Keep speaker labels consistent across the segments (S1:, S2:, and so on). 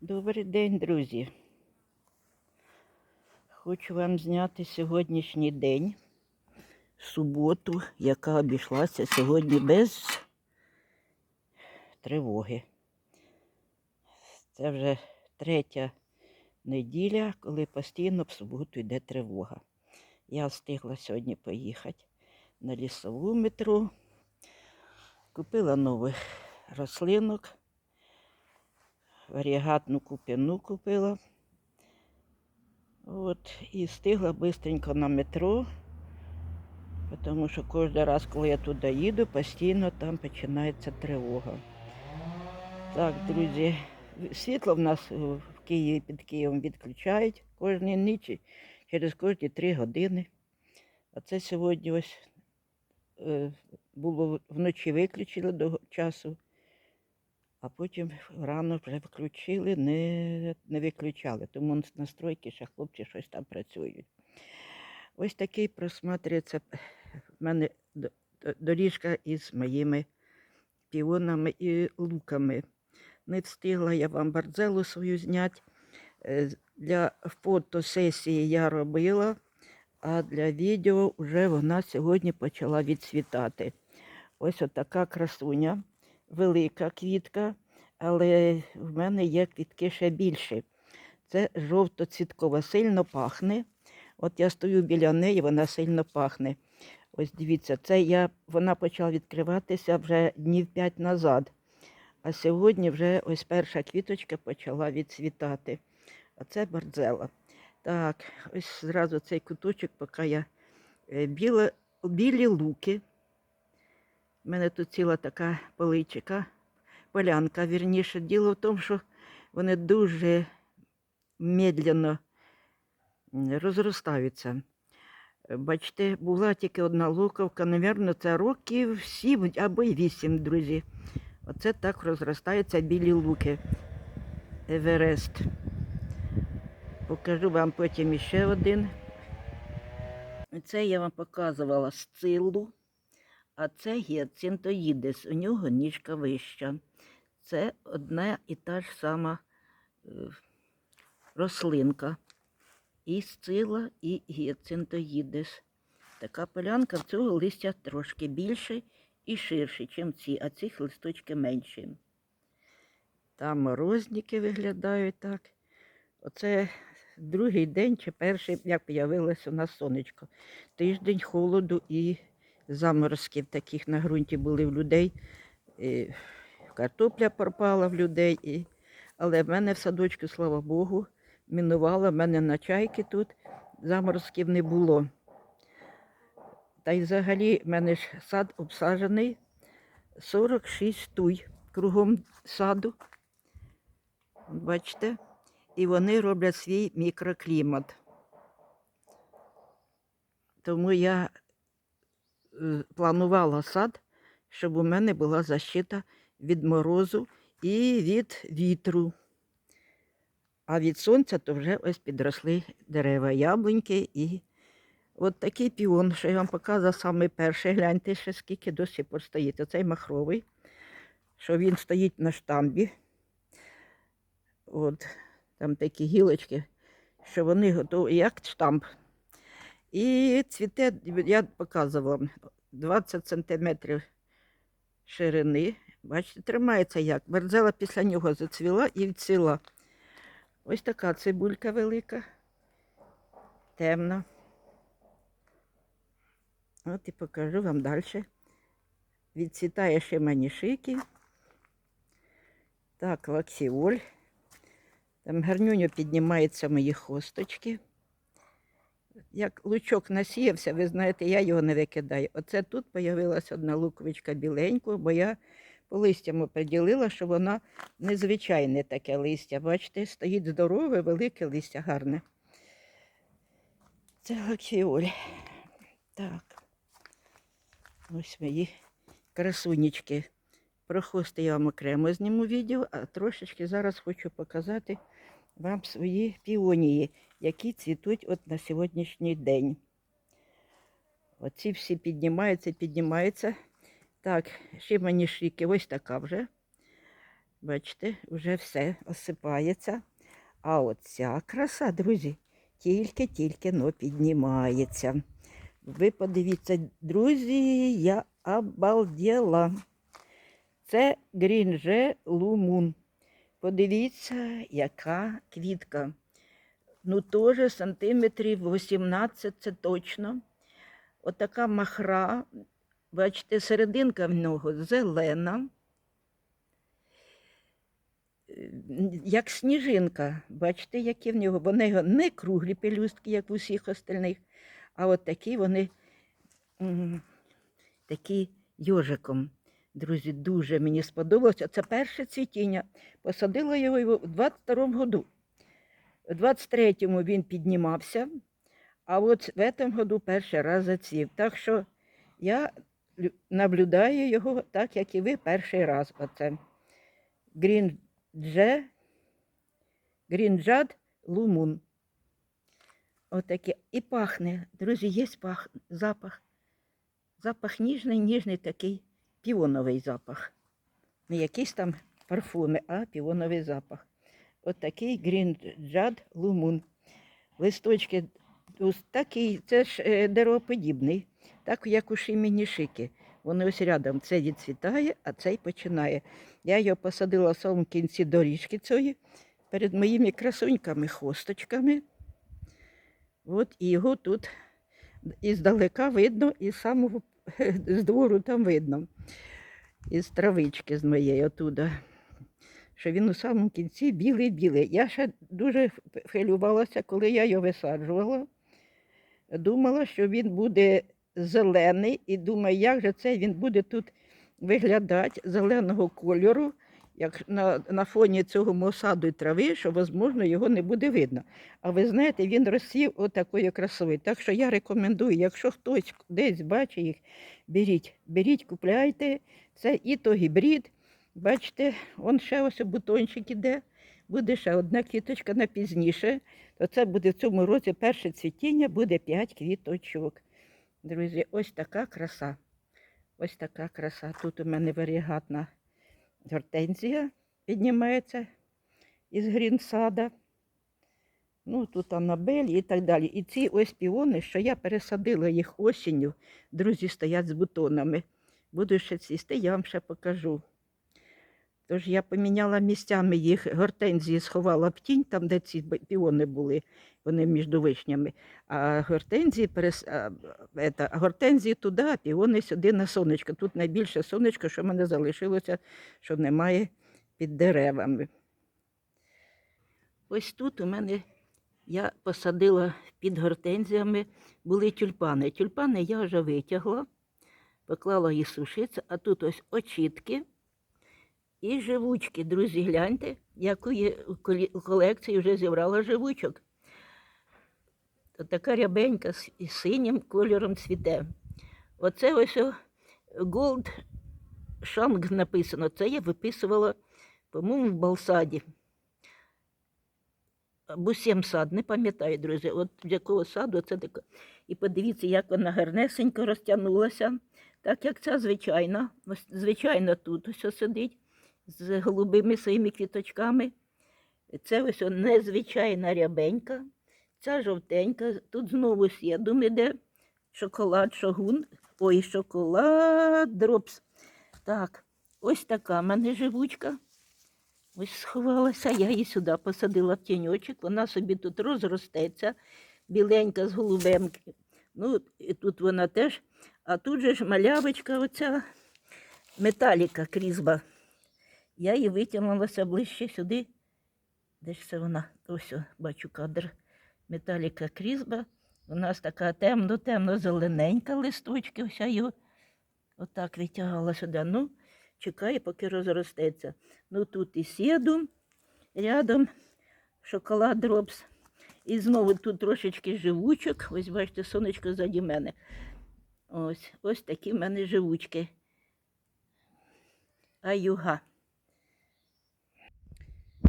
S1: Добрий день, друзі. Хочу вам зняти сьогоднішній день, суботу, яка обійшлася сьогодні без тривоги. Це вже третя неділя, коли постійно в суботу йде тривога. Я встигла сьогодні поїхати на лісову метро, купила нових рослинок варігатну купину купила. От, і встигла швидко на метро, тому що кожен раз, коли я туди їду, постійно там починається тривога. Так, друзі, світло в нас е, в Києві під Києвом відключають кожні ніч, через кожні три години. А це сьогодні ось е, було вночі виключили до часу а потім рано вже включили, не, не виключали, тому настройки ще хлопці щось там працюють. Ось такий просматрюється в мене до- до- доріжка із моїми піонами і луками. Не встигла я вам барзелу свою зняти. Е, Для фотосесії я робила, а для відео вже вона сьогодні почала відцвітати. Ось така красуня велика квітка, але в мене є квітки ще більші. Це жовто-цвіткова, сильно пахне. От я стою біля неї, вона сильно пахне. Ось дивіться, це я, вона почала відкриватися вже днів п'ять назад. А сьогодні вже ось перша квіточка почала відцвітати. А це барзела. Так, ось зразу цей куточок, поки я е, біле, білі луки. У мене тут ціла така поличка, полянка, вірніше. Діло в тому, що вони дуже медленно розростаються. Бачите, була тільки одна луковка, напевно, це років сім або й вісім, друзі. Оце так розростаються білі луки. Еверест. Покажу вам потім іще один. Це я вам показувала сцилу. А це гіацинтоїдес, у нього ніжка вища. Це одна і та ж сама е, рослинка. І сцила, і гіацинтоїдес. Така полянка в цього листя трошки більше і ширше, ніж ці, а цих листочки менші. Там морозники виглядають так. Оце другий день чи перший, як появилось у нас сонечко. Тиждень холоду і заморозків таких на ґрунті були в людей. І картопля пропала в людей. І... Але в мене в садочку, слава Богу, мінувала, в мене на чайки тут заморозків не було. Та й взагалі в мене ж сад обсаджений 46 туй кругом саду. Бачите? І вони роблять свій мікроклімат. Тому я планувала сад, щоб у мене була защита від морозу і від вітру. А від сонця то вже ось підросли дерева, яблуньки і от такий піон, що я вам показувала саме перший. Гляньте, ще скільки досі постоїть. Оцей махровий, що він стоїть на штамбі. От, там такі гілочки, що вони готові, як штамп. І цвіте, я показувала 20 сантиметрів ширини. Бачите, тримається як. Берзела після нього зацвіла і відцвіла. Ось така цибулька велика, темна. От і покажу вам далі. Відцвітає ще манішики. Так, лаксіоль. Там гарнюньо піднімаються мої хосточки. Як лучок насіявся, ви знаєте, я його не викидаю. Оце тут з'явилася одна луковичка біленька, бо я по листям оприділила, що вона незвичайне таке листя. Бачите, стоїть здорове, велике листя, гарне. Це лаксіоль. Так. Ось мої красунечки. Про хости я вам окремо зніму відео, а трошечки зараз хочу показати вам свої піонії, які цвітуть от на сьогоднішній день. Оці всі піднімаються, піднімаються. Так, ще мені шики, ось така вже. Бачите, вже все осипається. А оця краса, друзі, тільки-тільки но піднімається. Ви подивіться, друзі, я обалдела. Це грінже лумун. Подивіться, яка квітка. Ну, теж сантиметрів 18, це точно. Отака махра. Бачите, серединка в нього зелена. Е, Як сніжинка. Бачите, які в нього. Вони не круглі пелюстки, як в усіх остальних, а от такі вони такі йожиком. Друзі, дуже мені сподобалося. Це перше цвітіння. Посадила його в 22-му году. У 23-му він піднімався, а от в цьому году перший раз зацвів. Так що я наблюдаю його так, як і ви перший раз. Оце. Гріндже, Грінджад Лумун. Отаке. І пахне. Друзі, є пах, запах. Запах ніжний, ніжний такий піоновий запах. Не якийсь там парфуми, а піоновий запах. Отакий грінджад лумун. Листочки такий, це ж е, деревоподібний, так як у шимінішики. Вони ось рядом. Це відцвітає, а цей починає. Я його посадила в самому кінці доріжки цієї, перед моїми красуньками, хосточками. От і його тут іздалека видно, і з самого з двору там видно. Із травички з моєї отуда. Що він у самому кінці білий-білий. Я ще дуже хвилювалася, коли я його висаджувала. Думала, що він буде зелений, і думаю, як же це він буде тут виглядати зеленого кольору, як на, на фоні цього мосаду і трави, що, можливо, його не буде видно. А ви знаєте, він розсів отакою красою. Так що я рекомендую, якщо хтось десь бачить їх, беріть, беріть, купляйте. Це і то гібрид. Бачите, он ще ось бутончик іде. Буде ще одна квіточка на пізніше. То це буде в цьому році перше цвітіння, буде 5 квіточок. Друзі, ось така краса. Ось така краса. Тут у мене варігатна гортензія піднімається із грінсада. Ну, тут Анабель і так далі. І ці ось піони, що я пересадила їх осінню, друзі, стоять з бутонами. Буду ще цвісти, я вам ще покажу. Тож я поміняла місцями їх, гортензії сховала в тінь, там, де ці піони були, вони між вишнями. А гортензії, перес... а, а гортензії туди, а піони сюди на сонечко. Тут найбільше сонечко, що в мене залишилося, що немає під деревами. Ось тут у мене я посадила під гортензіями, були тюльпани. Тюльпани я вже витягла, поклала їх сушитися, а тут ось очітки. І живучки, друзі, гляньте, яку колекції вже зібрала живучок. То така рябенька з синім кольором цвіте. Оце ось Gold Shang написано. Це я виписувала, по-моєму, в Балсаді. Або сім сад, не пам'ятаю, друзі. От з якого саду це таке. І подивіться, як вона гарнесенько розтягнулася. Так як ця звичайна, звичайно тут ось сидить з голубими своїми квіточками. Це ось незвичайна рябенька, ця жовтенька. Тут знову сєдум іде шоколад, шогун. Ой, шоколад, дропс. Так, ось така в мене живучка. Ось сховалася, я її сюди посадила в тіньочок, вона собі тут розростеться, біленька з голубем. Ну, і тут вона теж. А тут же ж малявочка, оця металіка крізба. Я її витягнулася ближче сюди. Де ж це вона? Ось, бачу кадр. Металіка крізба. У нас така темно-темно-зелененька листочки, ось я його отак витягала сюди. Ну, чекаю, поки розростеться. Ну тут і сіду рядом шоколад дропс. І знову тут трошечки живучок. Ось бачите, сонечко ззаді мене. Ось, ось такі в мене живучки. Аюга.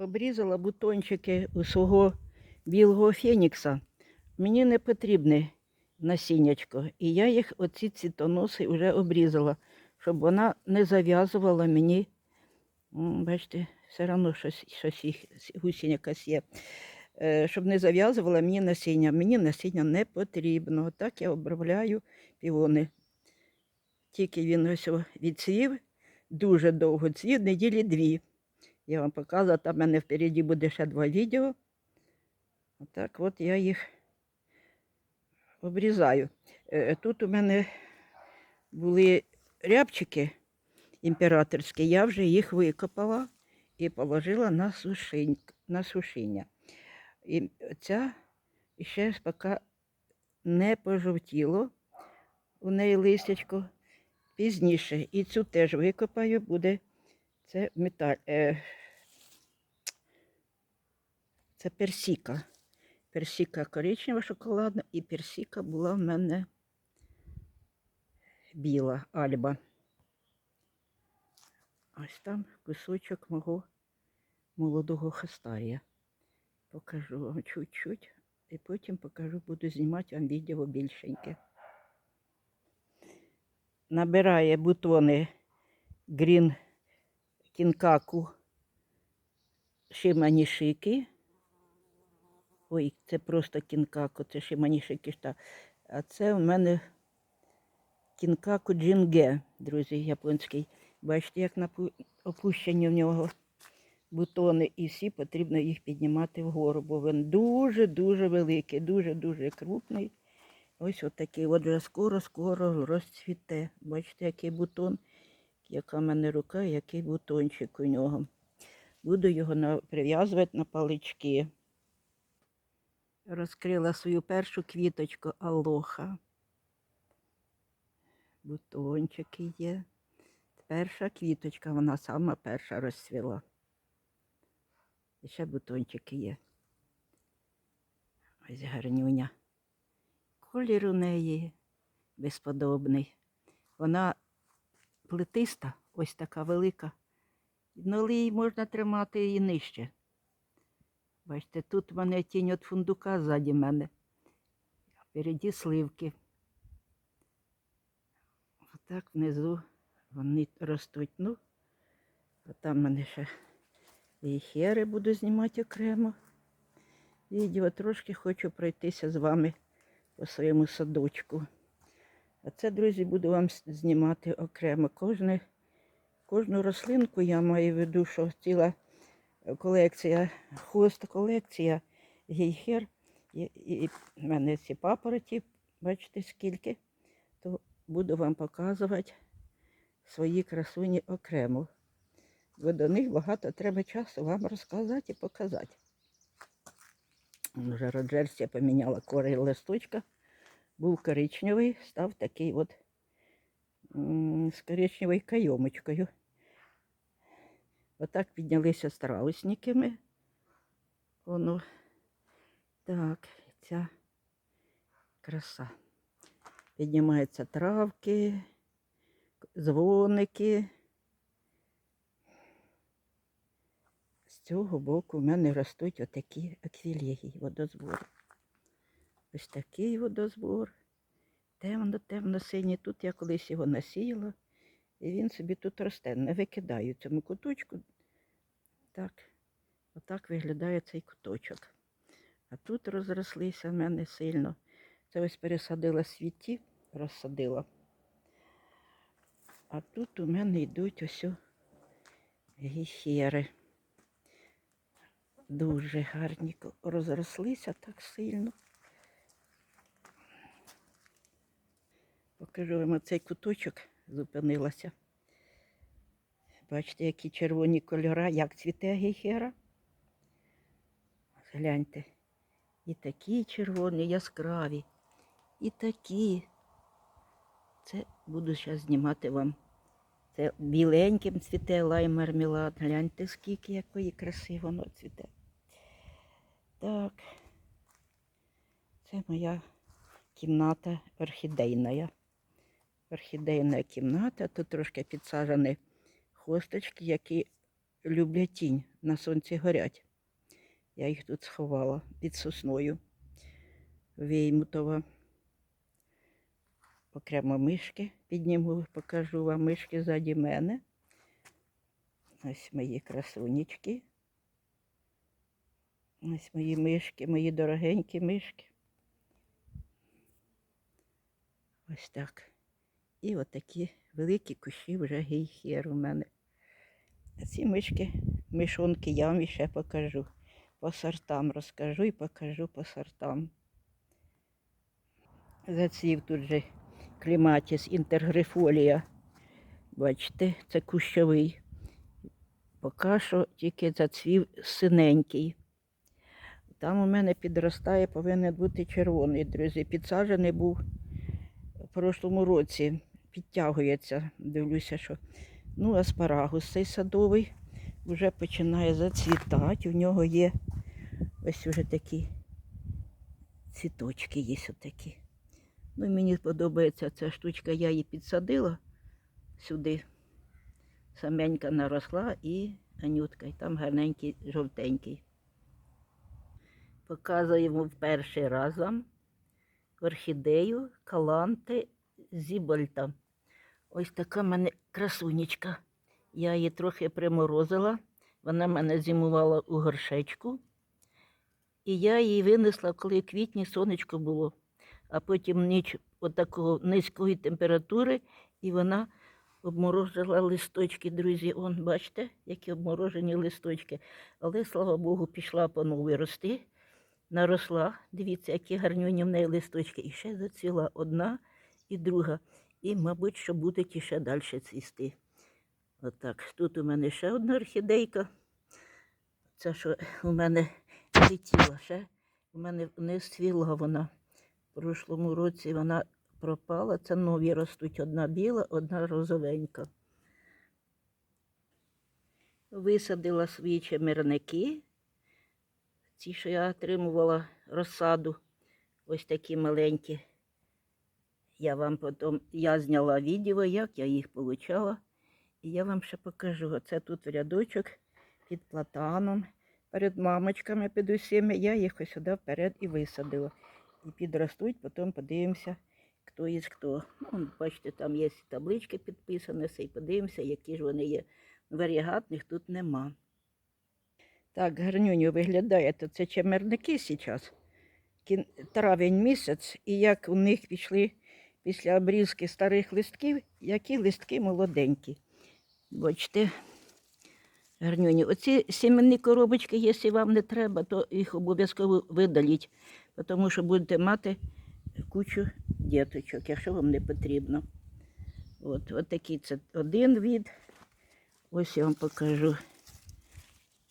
S1: Обрізала бутончики у свого білого фенікса. Мені не потрібне насіннячко. І я їх, оці цвітоноси, вже обрізала, щоб вона не зав'язувала мені Бачите, все одно щось, щось їх, гусінь є. Е, Щоб не зав'язувала мені насіння. Мені насіння не потрібно. Так я обробляю півони. Тільки він ось о відцвів, дуже довго цвів, неділі дві. Я вам показувала, там в мене впереді буде ще два відео. Отак от я їх обрізаю. Е, Тут у мене були рябчики імператорські, я вже їх викопала і положила на, сушинь, на сушіння. І ця ще поки не пожовтіло у неї листячко пізніше. І цю теж викопаю, буде це металь. Це персіка. Персіка коричнева шоколадна, і персіка була в мене біла альба. Ось там кусочок мого молодого хастарія. Покажу вам чуть-чуть, і потім покажу, буду знімати вам відео більшеньке. Набирає бутони Green Кінкаку Шиманішики. Ой, це просто кінкаку, це Шиманішики. Та. А це у мене кінкаку джинге, друзі, японський. Бачите, як опущені в нього бутони, і всі потрібно їх піднімати вгору, бо він дуже-дуже великий, дуже-дуже крупний. Ось от такий от вже скоро-скоро розцвіте. Бачите, який бутон, яка в мене рука, який бутончик у нього. Буду його прив'язувати на палички. Розкрила свою першу квіточку алоха. Бутончики є. Перша квіточка, вона сама перша розцвіла. І ще бутончики є. Ось гарнюня. Колір у неї безподобний. Вона плетиста, ось така велика. Ну, але її можна тримати і нижче. Бачите, тут в мене тінь від фундука ззаді мене. А впереді сливки. Отак внизу вони ростуть. Ну, а там в мене ще і хери буду знімати окремо. Відео трошки хочу пройтися з вами по своєму садочку. А це, друзі, буду вам знімати окремо. Кожне, кожну рослинку я маю в виду, що ціла колекція, хост колекція гейхер. І, в мене ці папороті, бачите скільки, то буду вам показувати свої красуні окремо. Бо до них багато треба часу вам розказати і показати. Вже Роджерс я поміняла кори листочка. Був коричневий, став такий от з коричневою кайомочкою. Отак піднялися страусники ми. Воно так, ця краса. Піднімаються травки, дзвоники. З цього боку в мене ростуть отакі аквілегії, водозбори. Ось такий водозбор. Темно-темно синій. Тут я колись його насіяла. І він собі тут росте. Не викидаю цьому куточку. Так, отак виглядає цей куточок. А тут розрослися в мене сильно. Це ось пересадила світі, розсадила. А тут у мене йдуть ось гіхери. Дуже гарні розрослися так сильно. Покажу вам оцей куточок зупинилася. Бачите, які червоні кольора, як цвіте гейхера. Гляньте. І такі червоні, яскраві, і такі. Це буду зараз знімати вам. Це біленьким цвіте лайм мармелад. Гляньте, скільки якої краси воно цвіте. Так. Це моя кімната орхідейна. Орхідейна кімната. Тут трошки підсаджені хосточки, які люблять тінь, на сонці горять. Я їх тут сховала під сосною. Веймутова. Окремо мишки підніму, покажу вам мишки ззаді мене. Ось мої красунечки. Ось мої мишки, мої дорогенькі мишки. Ось так. І отакі великі кущі вже гейхер у мене. А ці мишки, мишонки я вам ще покажу. По сортам розкажу і покажу по сортам. Зацвів тут же кліматіс інтергрифолія. Бачите, це кущовий. Поки що тільки зацвів синенький. Там у мене підростає, повинен бути червоний, друзі. Підсаджений був в прошлому році. Підтягується. Дивлюся, що. Ну, аспарагус цей садовий вже починає зацвітати. У нього є ось уже такі цвіточки є отакі. Ну, мені подобається ця штучка, я її підсадила сюди. Саменька наросла і анютка, і там гарненький жовтенький. Показуємо в перший раз вам орхідею Каланте Зібольта. Ось така в мене красунечка. Я її трохи приморозила. Вона в мене зимувала у горшечку. І я її винесла, коли в квітні сонечко було, а потім ніч отакого низької температури, і вона обморожила листочки, друзі. Он, бачите, які обморожені листочки. Але, слава Богу, пішла по новій рости. Наросла. Дивіться, які гарнюні в неї листочки. І ще зацвіла одна і друга. І, мабуть, що будуть іще далі цвісти. Отак. Тут у мене ще одна орхідейка. Це що у мене летіла ще. У мене не цвіла вона. В прошлому році вона пропала. Це нові ростуть. Одна біла, одна розовенька. Висадила свої чемерники. Ці, що я отримувала розсаду. Ось такі маленькі. Я вам потім я зняла відео, як я їх получала. І я вам ще покажу. Оце тут рядочок під платаном, перед мамочками, під усіми. Я їх ось сюди вперед і висадила. І підростуть, потім подивимося, хто із хто. Ну, бачите, там є таблички підписані, і подивимося, які ж вони є. Варігатних тут нема. Так, гарнюню виглядає, то це чемерники зараз. Травень місяць, і як у них пішли після обрізки старих листків, які листки молоденькі. Бачите, гарнюні. Оці сімейні коробочки, якщо вам не треба, то їх обов'язково видаліть, тому що будете мати кучу діточок, якщо вам не потрібно. От, от такий це один від. Ось я вам покажу.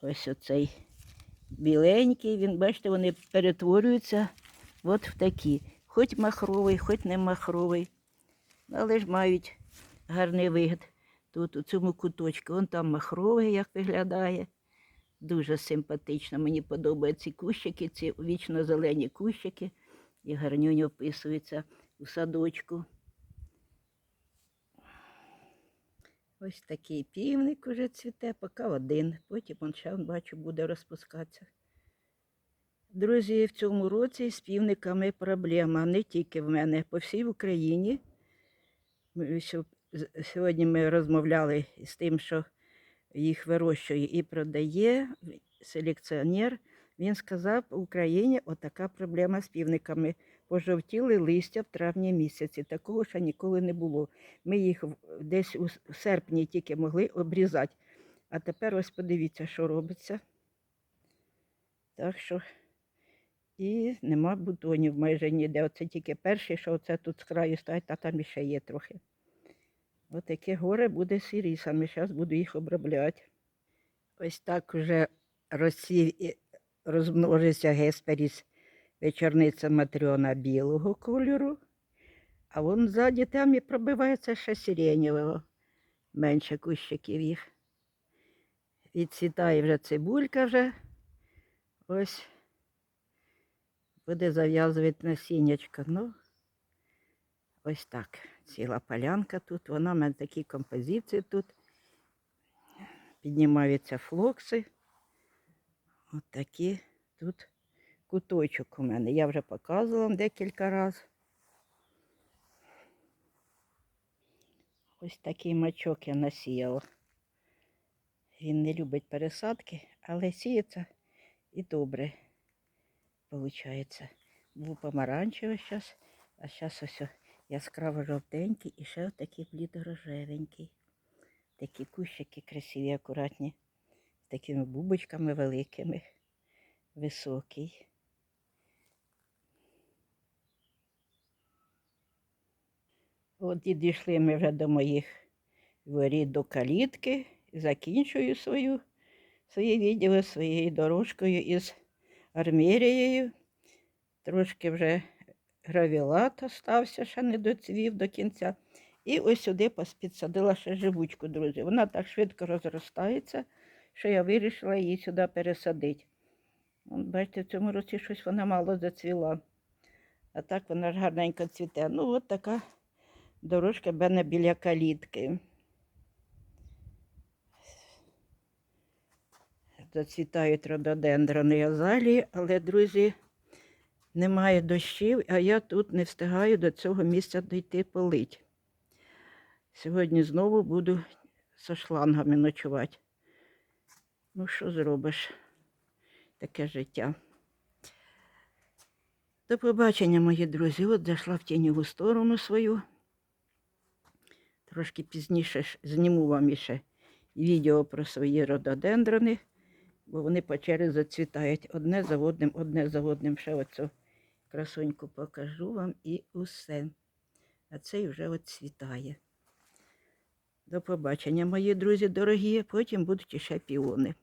S1: Ось оцей біленький. Він, бачите, вони перетворюються от в такі. Хоч махровий, хоч не махровий. Але ж мають гарний вигляд. Тут у цьому куточку. Вон там махровий, як виглядає. Дуже симпатично. Мені подобаються кущики, ці вічно зелені кущики. І гарнюнь описується у садочку. Ось такий півник уже цвіте, поки один. Потім он ще бачу, буде розпускатися. Друзі, в цьому році з півниками проблема не тільки в мене, по всій Україні. Сьогодні ми розмовляли з тим, що їх вирощує і продає селекціонер. Він сказав, в Україні отака проблема з півниками. Пожовтіли листя в травні місяці. Такого ще ніколи не було. Ми їх десь у серпні тільки могли обрізати. А тепер ось подивіться, що робиться. Так що і нема бутонів майже ніде. Оце тільки перший, що оце тут з краю стоять, а там іще є трохи. Отаке горе буде з ірисами. Зараз буду їх обробляти. Ось так вже розсів і розмножився гесперіс вечорниця матріона білого кольору. А вон ззаді там і пробивається ще сиренєвого. Менше кущиків їх. Відцвітає вже цибулька вже. Ось буде зав'язувати насіннячко. Ну, ось так. Ціла полянка тут. Вона в мене такі композиції тут. Піднімаються флокси. От такі тут куточок у мене. Я вже показувала декілька разів. Ось такий мачок я насіяла. Він не любить пересадки, але сіється і добре виходить. Був помаранчевий зараз, а зараз ось яскраво жовтенький і ще отакий блідорожевенький. Такі кущики красиві, акуратні, з такими бубочками великими, високий. От і дійшли ми вже до моїх воріт до калітки. Закінчую свою, своє відео своєю дорожкою із армерією. Трошки вже гравілат остався, ще не доцвів до кінця. І ось сюди підсадила ще живучку, друзі. Вона так швидко розростається, що я вирішила її сюди пересадити. Бачите, в цьому році щось вона мало зацвіла. А так вона ж гарненько цвіте. Ну, от така дорожка в мене біля калітки. Зацвітають рододендрони азалії, але, друзі, немає дощів, а я тут не встигаю до цього місця дійти полить. Сьогодні знову буду зі шлангами ночувати. Ну, що зробиш? Таке життя. До побачення, мої друзі. От зайшла в тіньову сторону свою. Трошки пізніше зніму вам іще відео про свої рододендрони, бо вони по черзі зацвітають одне за одним, одне за одним. Ще оцю красоньку покажу вам і усе. А цей вже от цвітає. До побачення, мої друзі дорогі. Потім будуть іще піони.